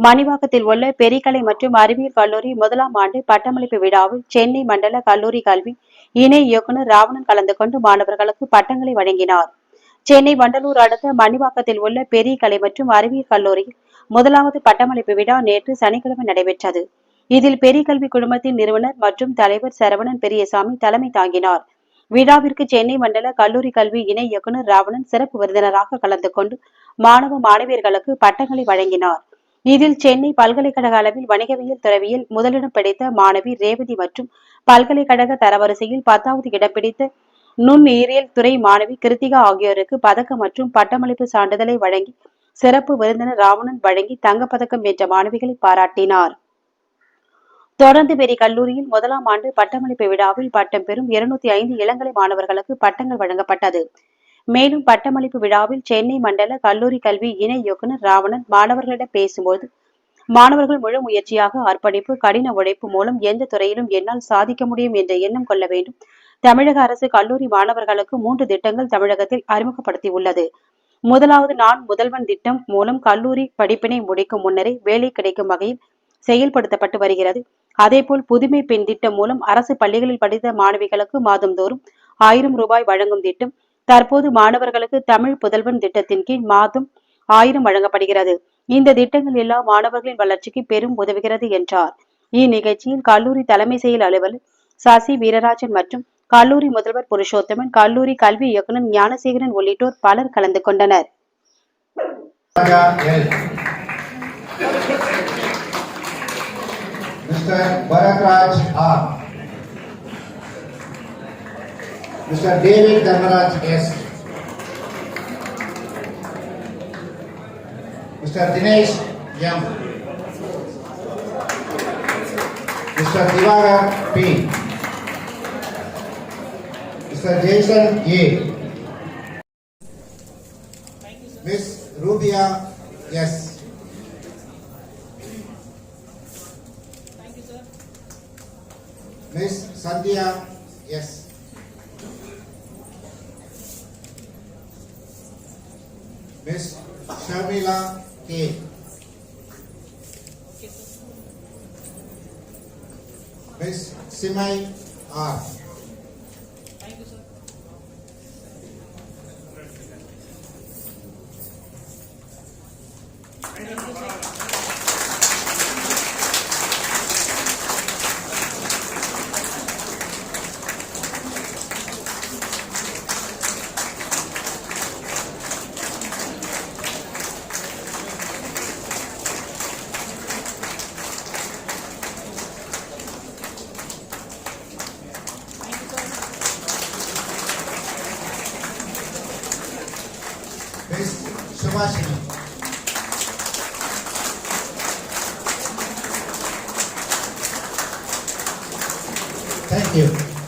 மணிவாக்கத்தில் உள்ள பெரிக்கலை மற்றும் அறிவியல் கல்லூரி முதலாம் ஆண்டு பட்டமளிப்பு விழாவில் சென்னை மண்டல கல்லூரி கல்வி இணை இயக்குநர் ராவணன் கலந்து கொண்டு மாணவர்களுக்கு பட்டங்களை வழங்கினார். சென்னை வண்டலூர் அடுத்த மணிவாக்கத்தில் உள்ள பெரிய கலை மற்றும் அறிவியல் கல்லூரியில் முதலாவது பட்டமளிப்பு விழா நேற்று சனிக்கிழமை நடைபெற்றது. இதில் பெரிய கல்வி குழுமத்தின் நிறுவனர் மற்றும் தலைவர் சரவணன் பெரியசாமி தலைமை தாங்கினார். விழாவிற்கு சென்னை மண்டல கல்லூரி கல்வி இணை இயக்குநர் ராவணன் சிறப்பு விருந்தினராக கலந்து கொண்டு மாணவ மாணவியர்களுக்கு பட்டங்களை வழங்கினார். இதில் சென்னை பல்கலைக்கழக அளவில் வணிகவியல் துறவியில் முதலிடம் பிடித்த மாணவி ரேவதி மற்றும் பல்கலைக்கழக தரவரிசையில் பத்தாவது இடம் பிடித்த நுண்ணுயிரியல் துறை மாணவி கிருத்திகா ஆகியோருக்கு பதக்கம் மற்றும் பட்டமளிப்பு சான்றிதழை வழங்கி சிறப்பு விருந்தினர் ராவணன் வழங்கி தங்கப்பதக்கம் வென்ற மாணவிகளை பாராட்டினார். தொடர்ந்து பெரிய கல்லூரியில் முதலாம் ஆண்டு பட்டமளிப்பு விழாவில் பட்டம் பெறும் இருநூத்தி ஐந்து இளங்கலை மாணவர்களுக்கு பட்டங்கள் வழங்கப்பட்டது. மேலும் பட்டமளிப்பு விழாவில் சென்னை மண்டல கல்லூரி கல்வி இணை இயக்குநர் ராவணன் மாணவர்களிடம் பேசும்போது மாணவர்கள் முழு முயற்சியாக அர்ப்பணிப்பு கடின உழைப்பு மூலம் எந்த துறையிலும் என்னால் சாதிக்க முடியும் என்ற எண்ணம் கொள்ள வேண்டும். தமிழக அரசு கல்லூரி மாணவர்களுக்கு மூன்று திட்டங்கள் தமிழகத்தில் அறிமுகப்படுத்தியுள்ளது. முதலாவது நான் முதல்வன் திட்டம் மூலம் கல்லூரி படிப்பினை முடிக்கும் முன்னரே வேலை கிடைக்கும் வகையில் செயல்படுத்தப்பட்டு வருகிறது. அதேபோல் புதுமை பெண் திட்டம் மூலம் அரசு பள்ளிகளில் படித்த மாணவிகளுக்கு மாதந்தோறும் ஆயிரம் ரூபாய் வழங்கும் திட்டம் தற்போது மாணவர்களுக்கு தமிழ் புதல்வன் திட்டத்தின் கீழ் மாதம் ஆயிரம் வழங்கப்படுகிறது இந்த திட்டங்கள் எல்லாம் மாணவர்களின் வளர்ச்சிக்கு பெரும் உதவுகிறது என்றார் இந்நிகழ்ச்சியில் கல்லூரி தலைமை செயல் அலுவலர் சசி வீரராஜன் மற்றும் கல்லூரி முதல்வர் புருஷோத்தமன் கல்லூரி கல்வி இயக்குநர் ஞானசேகரன் உள்ளிட்டோர் பலர் கலந்து கொண்டனர் Mr. Bharat Raj R. Mr. David Dharmaraj S. Mr. Dinesh M. Mr. Divagar P. Mr. Jason A. Miss Rubia S. Miss Sandhya S. Miss Sharmila K. Miss Simai R. Miss Thank you.